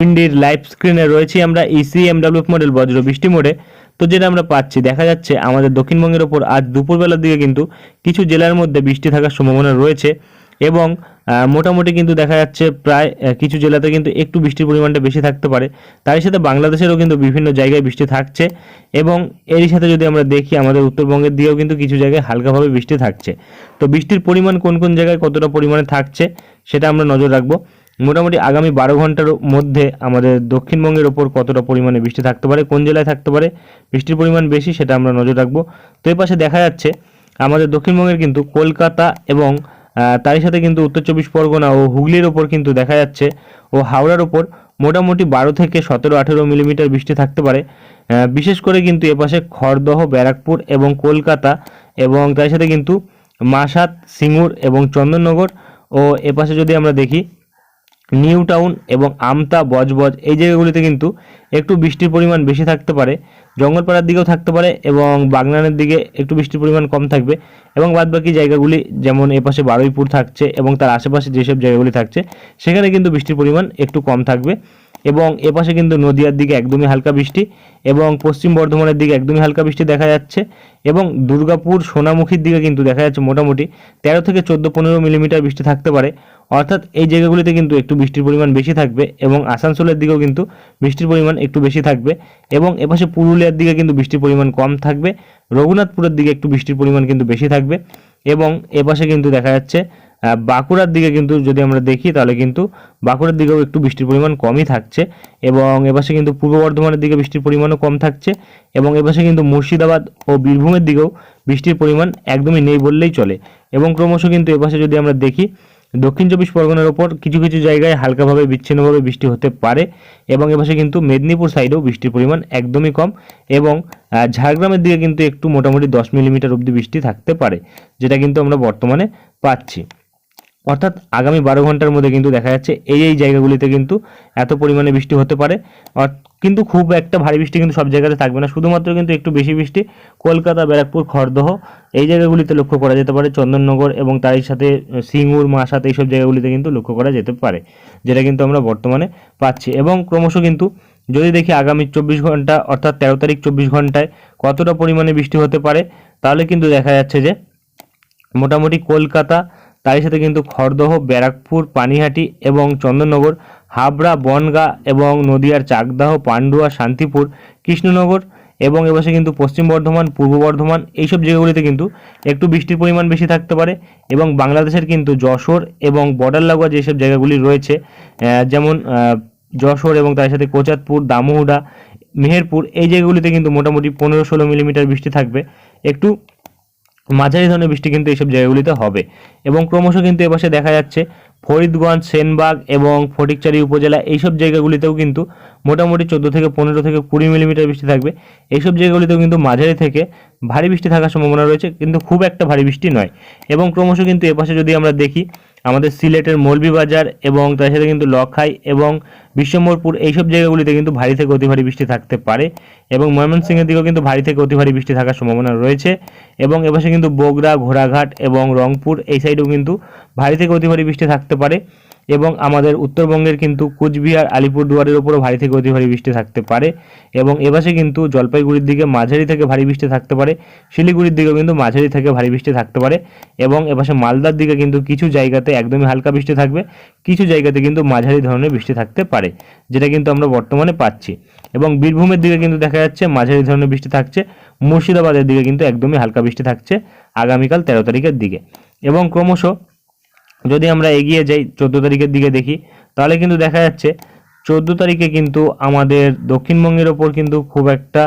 ইন্ডির live স্ক্রিনে রয়েছি আমরা E ইসি এমডাব্লিউ মডেল বজ্র বৃষ্টি মোড়ে। তো যেটা আমরা পাচ্ছি, দেখা যাচ্ছে আমাদের দক্ষিণবঙ্গের ওপর আজ দুপুরবেলার দিকে কিন্তু কিছু জেলার মধ্যে বৃষ্টি থাকার সম্ভাবনা রয়েছে এবং মোটামুটি কিন্তু দেখা যাচ্ছে প্রায় কিছু জেলাতে কিন্তু একটু বৃষ্টির পরিমাণটা বেশি থাকতে পারে। তারই সাথে বাংলাদেশেরও কিন্তু বিভিন্ন জায়গায় বৃষ্টি থাকছে এবং এরই সাথে যদি আমরা দেখি আমাদের উত্তরবঙ্গের দিকেও কিন্তু কিছু জায়গায় হালকাভাবে বৃষ্টি থাকছে। তো বৃষ্টির পরিমাণ কোন কোন জায়গায় কতটা পরিমাণে থাকছে সেটা আমরা নজর রাখব। মোটামুটি আগামী বারো ঘণ্টার মধ্যে আমাদের দক্ষিণবঙ্গের ওপর কতটা পরিমাণে বৃষ্টি থাকতে পারে, কোন জেলায় থাকতে পারে, বৃষ্টির পরিমাণ বেশি সেটা আমরা নজর রাখব। তো এই পাশে দেখা যাচ্ছে আমাদের দক্ষিণবঙ্গের কিন্তু কলকাতা এবং তারই সাথে কিন্তু উত্তর চব্বিশ পরগনা ও হুগলির ওপর কিন্তু দেখা যাচ্ছে ও হাওড়ার ওপর মোটামুটি বারো থেকে সতেরো আঠেরো মিলিমিটার বৃষ্টি থাকতে পারে। বিশেষ করে কিন্তু এপাশে খড়দহ, ব্যারাকপুর এবং কলকাতা এবং তার সাথে কিন্তু মাসাত সিঙ্গুর এবং চন্দননগর ও এপাশে যদি আমরা দেখি নিউ টাউন এবং আমতা, বজবজ এই জায়গাগুলিতে কিন্তু একটু বৃষ্টির পরিমাণ বেশি থাকতে পারে, জঙ্গলপাড়ার দিকেও থাকতে পারে এবং বাগনানের দিকে একটু বৃষ্টির পরিমাণ কম থাকবে এবং বাদবাকি জায়গাগুলি যেমন এপাশে বারুইপুর থাকছে এবং তার আশেপাশে যেসব জায়গাগুলি থাকছে, সেখানে কিন্তু বৃষ্টির পরিমাণ একটু কম থাকবে। এবং এপাশে কিন্তু নদিয়ার দিকে একদমই হালকা বৃষ্টি এবং পশ্চিম বর্ধমানের দিকে একদমই হালকা বৃষ্টি দেখা যাচ্ছে এবং দুর্গাপুর সোনামুখীর দিকে কিন্তু দেখা যাচ্ছে মোটামুটি তেরো থেকে চোদ্দ পনেরো মিলিমিটার বৃষ্টি থাকতে পারে। অর্থাৎ এই জায়গাগুলিতে কিন্তু একটু বৃষ্টির পরিমাণ বেশি থাকবে এবং আসানসোলের দিকেও কিন্তু বৃষ্টির পরিমাণ একটু বেশি থাকবে এবং এপাশে পুরুলিয়ার দিকে কিন্তু বৃষ্টির পরিমাণ কম থাকবে। রঘুনাথপুরের দিকে একটু বৃষ্টির পরিমাণ কিন্তু বেশি থাকবে এবং এপাশে কিন্তু দেখা যাচ্ছে বাঁকুড়ার দিকে কিন্তু যদি আমরা দেখি, তাহলে কিন্তু বাঁকুড়ার দিকেও একটু বৃষ্টির পরিমাণ কমই থাকছে এবং এপাশে কিন্তু পূর্ব বর্ধমানের দিকে বৃষ্টির পরিমাণও কম থাকছে এবং এপাশে কিন্তু মুর্শিদাবাদ ও বীরভূমের দিকেও বৃষ্টির পরিমাণ একদমই নেই বললেই চলে। এবং ক্রমশ কিন্তু এপাশে যদি আমরা দেখি, দক্ষিণ চব্বিশ পরগনার ওপর কিছু কিছু জায়গায় হালকাভাবে বিচ্ছিন্নভাবে বৃষ্টি হতে পারে এবং এপাশে কিন্তু মেদিনীপুর সাইডেও বৃষ্টির পরিমাণ একদমই কম এবং ঝাড়গ্রামের দিকে কিন্তু একটু মোটামুটি দশ মিলিমিটার অবধি বৃষ্টি থাকতে পারে, যেটা কিন্তু আমরা বর্তমানে পাচ্ছি। অর্থাৎ আগামী বারো ঘণ্টার মধ্যে কিন্তু দেখা যাচ্ছে এই এই জায়গাগুলিতে কিন্তু এত পরিমাণে বৃষ্টি হতে পারে। কিন্তু খুব একটা ভারী বৃষ্টি কিন্তু সব জায়গাতে থাকবে না। শুধুমাত্র কিন্তু একটু বেশি বৃষ্টি কলকাতা, ব্যারাকপুর খড়দহ এই জায়গাগুলিতে লক্ষ্য করা যেতে পারে। চন্দননগর এবং তারই সাথে সিঙ্গুর, মাসাত এইসব জায়গাগুলিতে কিন্তু লক্ষ্য করা যেতে পারে, যেটা কিন্তু আমরা বর্তমানে পাচ্ছি। এবং ক্রমশ কিন্তু যদি দেখি আগামী চব্বিশ ঘণ্টা অর্থাৎ তেরো তারিখ চব্বিশ ঘন্টায় কতটা পরিমাণে বৃষ্টি হতে পারে, তাহলে কিন্তু দেখা যাচ্ছে যে মোটামুটি কলকাতা তারই সাথে কিন্তু খড়দহ, ব্যারাকপুর, পানিহাটি এবং চন্দননগর, হাবড়া, বনগা এবং নদিয়ার চাকদাহ, পান্ডুয়া, শান্তিপুর, কৃষ্ণনগর এবং এপাশে কিন্তু পশ্চিম বর্ধমান, পূর্ব বর্ধমান এইসব জায়গাগুলিতে কিন্তু একটু বৃষ্টির পরিমাণ বেশি থাকতে পারে এবং বাংলাদেশের কিন্তু যশোর এবং বর্ডার লাগোয়া যেসব জায়গাগুলি রয়েছে যেমন যশোর এবং তার সাথে কোচাতপুর দামোহডা মেহেরপুর এই জায়গাগুলিতে কিন্তু মোটামুটি পনেরো ষোলো মিলিমিটার বৃষ্টি থাকবে। একটু মাঝারি ধরনের বৃষ্টি কিন্তু এইসব জায়গাগুলিতে হবে। এবং ক্রমশ কিন্তু এপাশে দেখা যাচ্ছে ফরিদগঞ্জ, সেনবাগ এবং ফটিকচারি উপজেলা এইসব জায়গাগুলিতেও কিন্তু মোটামুটি চোদ্দ থেকে পনেরো থেকে কুড়ি মিলিমিটার বৃষ্টি থাকবে। এইসব জায়গাগুলিতেও কিন্তু মাঝারি থেকে ভারী বৃষ্টি থাকার সম্ভাবনা রয়েছে, কিন্তু খুব একটা ভারী বৃষ্টি নয়। এবং ক্রমশ কিন্তু এপাশে যদি আমরা দেখি, আমাদের সিলেটের মৌলভীবাজার এবং তার সাথে কিন্তু লখাই এবং বিশ্বম্বরপুর এইসব জায়গাগুলিতে কিন্তু ভারী থেকে অতি ভারী বৃষ্টি থাকতে পারে এবং ময়মনসিংহের দিকেও কিন্তু ভারী থেকে অতি ভারী বৃষ্টি থাকার সম্ভাবনা রয়েছে এবং এপাশে কিন্তু বগুড়া, ঘোড়াঘাট এবং রংপুর এই সাইডেও কিন্তু ভারী থেকে অতি ভারী বৃষ্টি থাকতে পারে এবং আমাদের উত্তরবঙ্গের কিন্তু কুচবিহার, আলিপুরদুয়ারের উপরও ভারী থেকে অতি ভারী বৃষ্টি থাকতে পারে এবং এপাশে কিন্তু জলপাইগুড়ির দিকে মাঝারি থেকে ভারী বৃষ্টি থাকতে পারে, শিলিগুড়ির দিকেও কিন্তু মাঝারি থেকে ভারী বৃষ্টি থাকতে পারে এবং এপাশে মালদার দিকে কিন্তু কিছু জায়গাতে একদমই হালকা বৃষ্টি থাকবে, কিছু জায়গাতে কিন্তু মাঝারি ধরনের বৃষ্টি থাকতে পারে। যেটা কিন্তু আমরা বর্তমানে পাচ্ছি। এবং বীরভূমের দিকে কিন্তু দেখা যাচ্ছে মাঝারি ধরনের বৃষ্টি থাকছে, মুর্শিদাবাদের দিকে কিন্তু একদমই হালকা বৃষ্টি থাকছে আগামীকাল তেরো তারিখের দিকে। এবং ক্রমশ যদি আমরা এগিয়ে যাই চোদ্দ তারিখের দিকে দেখি, তাহলে কিন্তু দেখা যাচ্ছে চোদ্দ তারিখে কিন্তু আমাদের দক্ষিণবঙ্গের ওপর কিন্তু খুব একটা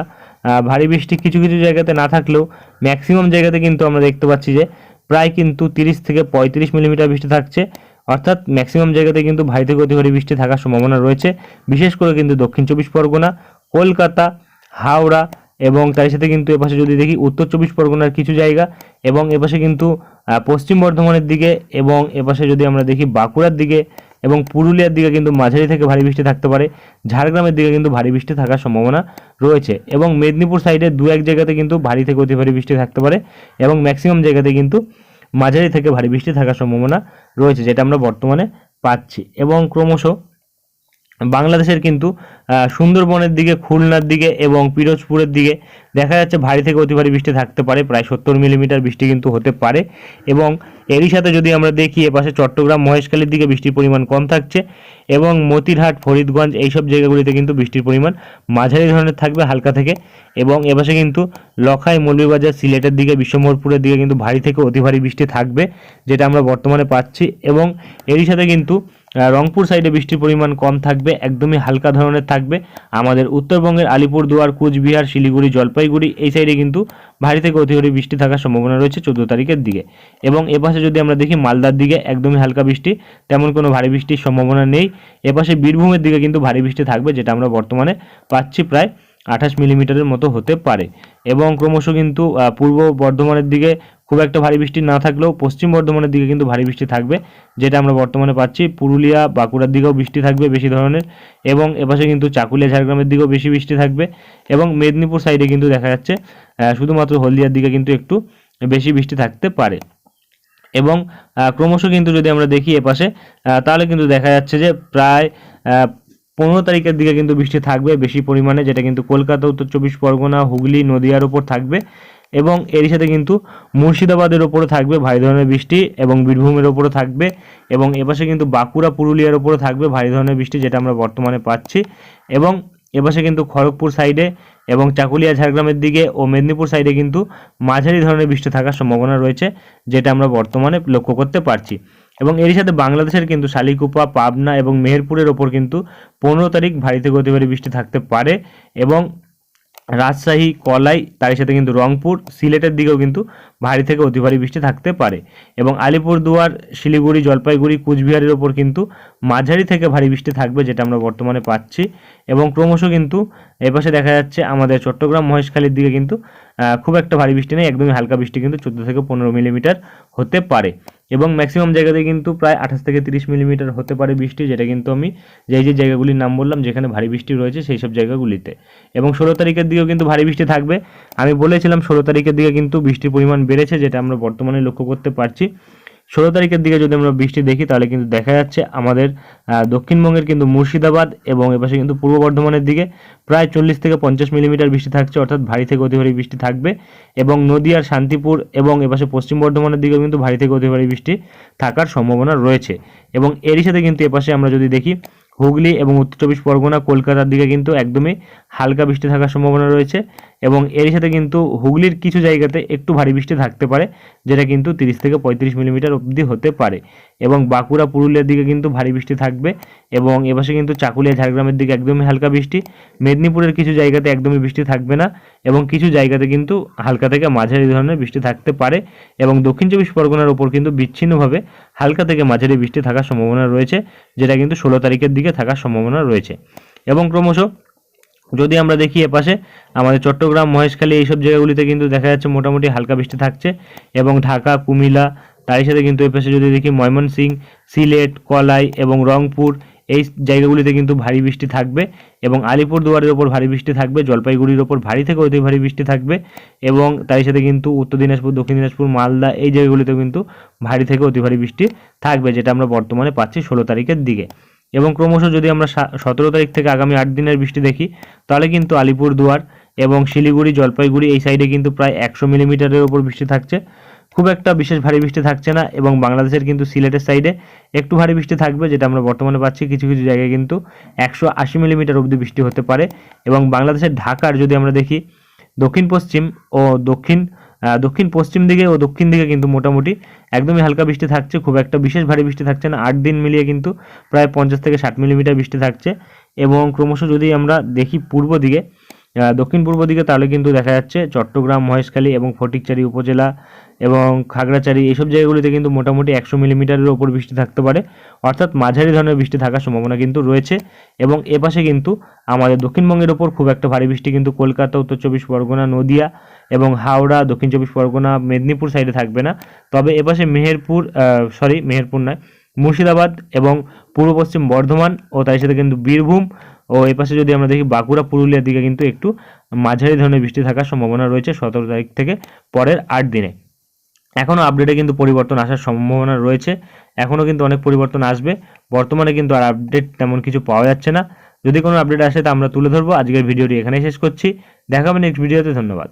ভারী বৃষ্টি কিছু কিছু জায়গাতে না থাকলেও ম্যাক্সিমাম জায়গাতে কিন্তু আমরা দেখতে পাচ্ছি যে, প্রায় কিন্তু তিরিশ থেকে পঁয়ত্রিশ মিলিমিটার বৃষ্টি থাকছে। অর্থাৎ ম্যাক্সিমাম জায়গাতে কিন্তু ভারী থেকে অতি ভারী বৃষ্টি থাকার সম্ভাবনা রয়েছে। বিশেষ করে কিন্তু দক্ষিণ চব্বিশ পরগনা, কলকাতা, হাওড়া এবং তার সাথে কিন্তু এপাশে যদি দেখি উত্তর চব্বিশ পরগনার কিছু জায়গা এবং এপাশে কিন্তু পশ্চিম বর্ধমানের দিকে এবং এপাশে যদি আমরা দেখি বাঁকুড়ার দিকে এবং পুরুলিয়ার দিকে কিন্তু মাঝারি থেকে ভারী বৃষ্টি থাকতে পারে। ঝাড়গ্রামের দিকে কিন্তু ভারী বৃষ্টি থাকার সম্ভাবনা রয়েছে এবং মেদিনীপুর সাইডে দু এক জায়গাতে কিন্তু ভারী থেকে অতি ভারী বৃষ্টি থাকতে পারে এবং ম্যাক্সিমাম জায়গাতে কিন্তু মাঝারি থেকে ভারী বৃষ্টি থাকার সম্ভাবনা রয়েছে, যেটা আমরা বর্তমানে পাচ্ছি। এবং ক্রমশ বাংলাদেশের কিন্তু সুন্দরবনের দিকে, খুলনার দিকে এবং পিরোজপুরের দিকে দেখা যাচ্ছে ভারী থেকে অতি ভারী বৃষ্টি থাকতে পারে, প্রায় সত্তর মিলিমিটার বৃষ্টি কিন্তু হতে পারে। এবং এরই সাথে যদি আমরা দেখি এপাশে চট্টগ্রাম মহেশখালীর দিকে বৃষ্টির পরিমাণ কম থাকছে এবং মতিরহাট, ফরিদগঞ্জ এইসব জায়গাগুলিতে কিন্তু বৃষ্টির পরিমাণ মাঝারি ধরনের থাকবে হালকা থেকে এবং এপাশে কিন্তু লখাই, মৌলভীবাজার, সিলেটের দিকে বিশ্বমোহরপুরের দিকে কিন্তু ভারী থেকে অতি ভারী বৃষ্টি থাকবে, যেটা আমরা বর্তমানে পাচ্ছি এবং এরই সাথে কিন্তু রংপুর সাইডে বৃষ্টির পরিমাণ কম থাকবে, একদমই হালকা ধরনের থাকবে। আমাদের উত্তরবঙ্গের আলিপুরদুয়ার, কুচবিহার, শিলিগুড়ি, জলপাইগুড়ি, এই সাইডে কিন্তু ভারী থেকে অতি ভারী বৃষ্টি থাকার সম্ভাবনা রয়েছে চোদ্দ তারিখের দিকে। এবং এপাশে যদি আমরা দেখি মালদার দিকে, একদমই হালকা বৃষ্টি, তেমন কোনো ভারী বৃষ্টির সম্ভাবনা নেই। এপাশে বীরভূমের দিকে কিন্তু ভারী বৃষ্টি থাকবে, যেটা আমরা বর্তমানে পাচ্ছি প্রায় আঠাশ মিলিমিটারের মতো হতে পারে। এবং ক্রমশ কিন্তু পূর্ব বর্ধমানের দিকে খুব একটা ভারী বৃষ্টি না থাকলেও পশ্চিম বর্ধমানের দিকে কিন্তু ভারী বৃষ্টি থাকবে, যেটা আমরা বর্তমানে পাচ্ছি। পুরুলিয়া, বাঁকুড়ার দিকেও বৃষ্টি থাকবে বেশি ধরনের এবং এপাশে কিন্তু চাকুলিয়া, ঝাড়গ্রামের দিকেও বেশি বৃষ্টি থাকবে এবং মেদিনীপুর সাইডে কিন্তু দেখা যাচ্ছে শুধুমাত্র হলদিয়ার দিকে কিন্তু একটু বেশি বৃষ্টি থাকতে পারে। এবং ক্রমশ কিন্তু যদি আমরা দেখি এপাশে তাহলে কিন্তু দেখা যাচ্ছে যে প্রায় পনেরো তারিখের দিকে কিন্তু বৃষ্টি থাকবে বেশি পরিমাণে, যেটা কিন্তু কলকাতা, উত্তর চব্বিশ পরগনা, হুগলি, নদিয়ার ওপর থাকবে। এবং এর সাথে কিন্তু মুর্শিদাবাদের ওপরে থাকবে ভারী ধরনের বৃষ্টি এবং বীরভূমের ওপরে থাকবে এবং এপাশে কিন্তু বাঁকুড়া, পুরুলিয়ার ওপরে থাকবে ভারী ধরনের বৃষ্টি যেটা আমরা বর্তমানে পাচ্ছি এবং এপাশে কিন্তু খড়গপুর সাইডে এবং চাকুলিয়া, ঝাড়গ্রামের দিকে ও মেদিনীপুর সাইডে কিন্তু মাঝারি ধরনের বৃষ্টি থাকার সম্ভাবনা রয়েছে যেটা আমরা বর্তমানে লক্ষ্য করতে পারছি। এবং এরই সাথে বাংলাদেশের কিন্তু শালিকুপা, পাবনা এবং মেহেরপুরের ওপর কিন্তু পনেরো তারিখ ভারী থেকে অতি বৃষ্টি থাকতে পারে এবং রাজশাহী কলাই তার সাথে কিন্তু রংপুর সিলেটের দিকেও কিন্তু ভারী থেকে অতি ভারী বৃষ্টি থাকতে পারে। এবং আলিপুরদুয়ার, শিলিগুড়ি, জলপাইগুড়ি, কুচবিহারের ওপর কিন্তু মাঝারি থেকে ভারী বৃষ্টি থাকবে যেটা আমরা বর্তমানে পাচ্ছি। এবং ক্রমশ কিন্তু এপাশে দেখা যাচ্ছে আমাদের চট্টগ্রাম, মহেশখালীর দিকে কিন্তু খুব একটা ভারী বৃষ্টি নেই, একদমই হালকা বৃষ্টি কিন্তু চোদ্দ থেকে পনেরো মিলিমিটার হতে পারে। এবং ম্যাক্সিমাম জায়গাতে কিন্তু প্রায় আঠাশ থেকে তিরিশ মিলিমিটার হতে পারে বৃষ্টি, যেটা কিন্তু আমি যেই যে জায়গাগুলির নাম বললাম, যেখানে ভারী বৃষ্টি রয়েছে সেই সব জায়গাগুলিতে। এবং ষোলো তারিখের দিকেও কিন্তু ভারী বৃষ্টি থাকবে। আমি বলেছিলাম ষোলো তারিখের দিকে কিন্তু বৃষ্টির পরিমাণ বেড়েছে, যেটা আমরা বর্তমানে লক্ষ্য করতে পারছি। ষোলো তারিখের দিকে যদি আমরা বৃষ্টি দেখি, তাহলে কিন্তু দেখা যাচ্ছে আমাদের দক্ষিণবঙ্গের কিন্তু মুর্শিদাবাদ এবং এপাশে কিন্তু পূর্ব বর্ধমানের দিকে প্রায় চল্লিশ থেকে পঞ্চাশ মিলিমিটার বৃষ্টি থাকছে, অর্থাৎ ভারী থেকে অতি ভারী বৃষ্টি থাকবে। এবং নদিয়ার শান্তিপুর এবং এপাশে পশ্চিম বর্ধমানের দিকেও কিন্তু ভারী থেকে অতি ভারী বৃষ্টি থাকার সম্ভাবনা রয়েছে। এবং এরই সাথে কিন্তু এপাশে আমরা যদি দেখি হুগলি এবং উত্তর চব্বিশ পরগনা, কলকাতার দিকে কিন্তু একদমই হালকা বৃষ্টি থাকার সম্ভাবনা রয়েছে এবং এর সাথে কিন্তু হুগলির কিছু জায়গাতে একটু ভারী বৃষ্টি থাকতে পারে, যেটা কিন্তু তিরিশ থেকে পঁয়ত্রিশ মিলিমিটার অবধি হতে পারে। এবং বাঁকুড়া পুরুলিয়ার দিকে কিন্তু ভারী বৃষ্টি থাকবে এবং এপাশে কিন্তু চাকুলিয়া, ঝাড়গ্রামের দিকে একদমই হালকা বৃষ্টি। মেদিনীপুরের কিছু জায়গাতে একদমই বৃষ্টি থাকবে না এবং কিছু জায়গাতে কিন্তু হালকা থেকে মাঝারি ধরনের বৃষ্টি থাকতে পারে এবং দক্ষিণ চব্বিশ পরগনার ওপর কিন্তু বিচ্ছিন্নভাবে হালকা থেকে মাঝারি বৃষ্টি থাকার সম্ভাবনা রয়েছে, যেটা কিন্তু ষোলো তারিখের দিকে থাকার সম্ভাবনা রয়েছে। এবং ক্রমশ যদি আমরা দেখি এপাশে, আমাদের চট্টগ্রাম, মহেশখালী এইসব জায়গাগুলিতে কিন্তু দেখা যাচ্ছে মোটামুটি হালকা বৃষ্টি থাকছে এবং ঢাকা, কুমিল্লা তারই সাথে কিন্তু এপাশে যদি দেখি ময়মনসিং, সিলেট, কলাই এবং রংপুর, এই জায়গাগুলিতে কিন্তু ভারী বৃষ্টি থাকবে এবং আলিপুরদুয়ারের ওপর ভারী বৃষ্টি থাকবে, জলপাইগুড়ির ওপর ভারী থেকে অতি ভারী বৃষ্টি থাকবে এবং তারই সাথে কিন্তু উত্তর দিনাজপুর, দক্ষিণ দিনাজপুর, মালদা এই জায়গাগুলিতেও কিন্তু ভারী থেকে অতি ভারী বৃষ্টি থাকবে, যেটা আমরা বর্তমানে পাচ্ছি ষোলো তারিখের দিকে। এবং ক্রমশ যদি আমরা সতেরো তারিখ থেকে আগামী আট দিনের বৃষ্টি দেখি, তাহলে কিন্তু আলিপুরদুয়ার এবং শিলিগুড়ি, জলপাইগুড়ি এই সাইডে কিন্তু প্রায় একশো মিলিমিটারের ওপর বৃষ্টি থাকছে। খুব একটা বিশেষ ভারী বৃষ্টি থাকছে না এবং বাংলাদেশের কিন্তু সিলেটের সাইডে একটু ভারী বৃষ্টি থাকবে, যেটা আমরা বর্তমানে পাচ্ছি কিছু কিছু জায়গায় কিন্তু একশো আশি মিলিমিটার অবধি বৃষ্টি হতে পারে। এবং বাংলাদেশের ঢাকার যদি আমরা দেখি, দক্ষিণ পশ্চিম ও দক্ষিণ দক্ষিণ পশ্চিম দিকে ও দক্ষিণ দিকে কিন্তু মোটামুটি একদমই হালকা বৃষ্টি থাকছে, খুব একটা বিশেষ ভারী বৃষ্টি থাকছে না। আট দিন মিলিয়ে কিন্তু প্রায় পঞ্চাশ থেকে ষাট মিলিমিটার বৃষ্টি থাকছে। এবং ক্রমশ যদি আমরা দেখি পূর্ব দিকে দক্ষিণ পূর্ব দিকে তাহলে কিন্তু দেখা যাচ্ছে চট্টগ্রাম, মহেশখালী এবং ফটিকচারি উপজেলা এবং খাগড়াছড়ি এইসব জায়গাগুলিতে কিন্তু মোটামুটি একশো মিলিমিটারের ওপর বৃষ্টি থাকতে পারে। অর্থাৎ মাঝারি ধরনের বৃষ্টি থাকার সম্ভাবনা কিন্তু রয়েছে এবং এপাশে কিন্তু আমাদের দক্ষিণবঙ্গের ওপর খুব একটা ভারী বৃষ্টি কিন্তু কলকাতা, উত্তর চব্বিশ পরগনা, নদিয়া এবং হাওড়া, দক্ষিণ চব্বিশ পরগনা, মেদিনীপুর সাইডে থাকবে না। তবে এপাশে মেহেরপুর সরি মেহেরপুর নয় মুর্শিদাবাদ এবং পূর্ব পশ্চিম বর্ধমান ও তার সাথে কিন্তু বীরভূম ও এপাশে যদি আমরা দেখি বাঁকুড়া, পুরুলিয়ার দিকে কিন্তু একটু মাঝারি ধরনের বৃষ্টি থাকার সম্ভাবনা রয়েছে সতেরো তারিখ থেকে পরের আট দিনে। এখনও আপডেটে কিন্তু পরিবর্তন আসার সম্ভাবনা রয়েছে। এখনও কিন্তু অনেক পরিবর্তন আসবে। বর্তমানে কিন্তু আর আপডেট তেমন কিছু পাওয়া যাচ্ছে না। যদি কোনো আপডেট আসে তা আমরা তুলে ধরবো। আজকের ভিডিওটি এখানেই শেষ করছি। দেখা হবে নেক্সট ভিডিওতে ধন্যবাদ।